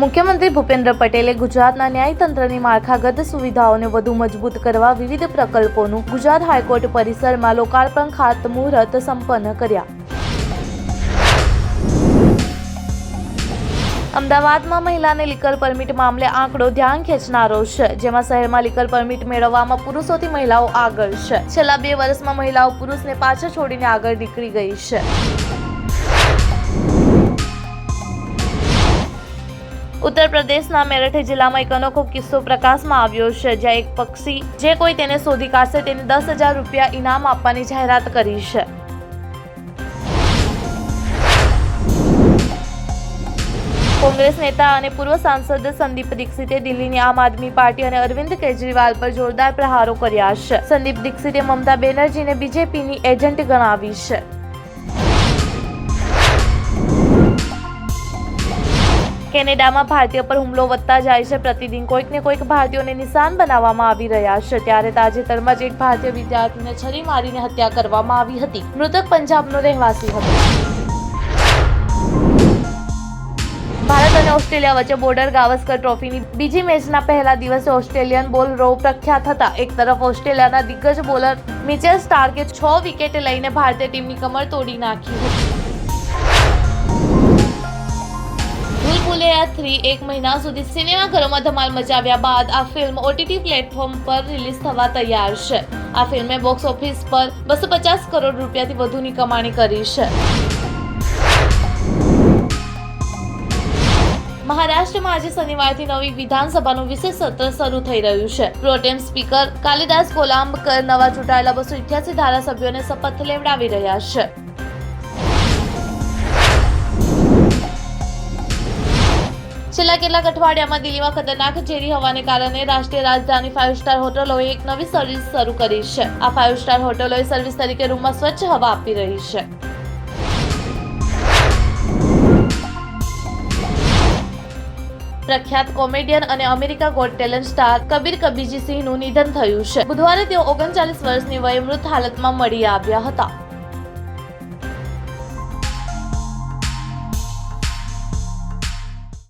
મુખ્યમંત્રી ભૂપેન્દ્ર પટેલે ગુજરાતના ન્યાયતંત્રની માળખાગત સુવિધાઓને વધુ મજબૂત કરવા વિવિધ પ્રકલ્પોનું ગુજરાત હાઈકોર્ટ પરિસરમાં લોકાર્પણ ખાતમુહૂર્ત સંપન્ન કર્યા. અમદાવાદમાં મહિલાને લીકર પરમિટ મામલે આંકડો ધ્યાન ખેંચનારો છે, જેમાં શહેરમાં લીકર પરમિટ મેળવવામાં પુરુષોથી મહિલાઓ આગળ છે. છેલ્લા બે વર્ષમાં મહિલાઓ પુરુષને પાછળ છોડીને આગળ નીકળી ગઈ છે. ઉત્તર પ્રદેશના મેરઠ જિલ્લામાં એક અનોખો કિસ્સો પ્રકાશમાં આવ્યો છે, જ્યાં એક પક્ષી જે કોઈ તેને શોધી કાઢશે, તેને દસ હજાર રૂપિયા ઇનામ આપવાની જાહેરાત કરી છે. કોંગ્રેસ નેતા અને પૂર્વ સાંસદ સંદીપ દીક્ષિતે દિલ્હીની આમ આદમી પાર્ટી અને અરવિંદ કેજરીવાલ પર જોરદાર પ્રહારો કર્યા છે. સંદીપ દીક્ષિતે મમતા બેનર્જીને બીજેપીની એજન્ટ ગણાવી છે. કેનેડામાં ભારતીય પર હુમલો વધતા જાય છે. પ્રતિદિન કોઈક ને કોઈક ભારતીયોને નિશાન બનાવવામાં આવી રહ્યા છે. ત્યારે તાજેતરમાં જ એક ભારતીય વિદ્યાર્થીને છરી મારીને હત્યા કરવામાં આવી હતી. મૃતક પંજાબનો રહેવાસી હતો. ભારત અને ઓસ્ટ્રેલિયા વચ્ચે બોર્ડર ગાવસ્કર ટ્રોફીની બીજી મેચના પહેલા દિવસે ઓસ્ટ્રેલિયન બોલ રો પ્રખ્યાત હતા. એક તરફ ઓસ્ટ્રેલિયાના દિગ્ગજ બોલર મિચેલ સ્ટાર્કે છ વિકેટ લઈને ભારતીય ટીમની કમર તોડી નાખી હતી. થ્રી એક મહિના સુધી સિનેમાઘરોમાં ધમાલ મચાવ્યા બાદ આ ફિલ્મ ઓટીટી પ્લેટફોર્મ પર રિલીઝ થવા તૈયાર છે. આ ફિલ્મે બોક્સ ઓફિસ પર બસો પચાસ કરોડ રૂપિયાથી વધુની કમાણી કરી છે. મહારાષ્ટ્રમાં આજે શનિવારથી નવી વિધાનસભાનું વિશેષ સત્ર શરૂ થઈ રહ્યું છે. પ્રોટેમ સ્પીકર કાલિદાસ કોલાંબકર નવા ચૂંટાયેલા બસો ઇઠ્યાસી ધારાસભ્યોને શપથ લેવડાવી રહ્યા છે. છેલ્લા કેટલાક અઠવાડિયામાં દિલ્હીમાં ખતરનાક ઝેરી હવાને કારણે રાષ્ટ્રીય રાજધાની ફાઇવ સ્ટાર હોટલોએ એક નવી સર્વિસ શરૂ કરી છે. આ ફાઇવ સ્ટાર હોટલોએ સર્વિસ તરીકે રૂમમાં સ્વચ્છ હવા આપી રહી છે. પ્રખ્યાત કોમેડિયન અને America got talent star Kabir કબીજી સિંહનું નિધન થયું છે. બુધવારે તેઓ ઓગણચાલીસ વર્ષની વયે મૃત હાલતમાં મળી આવ્યા હતા.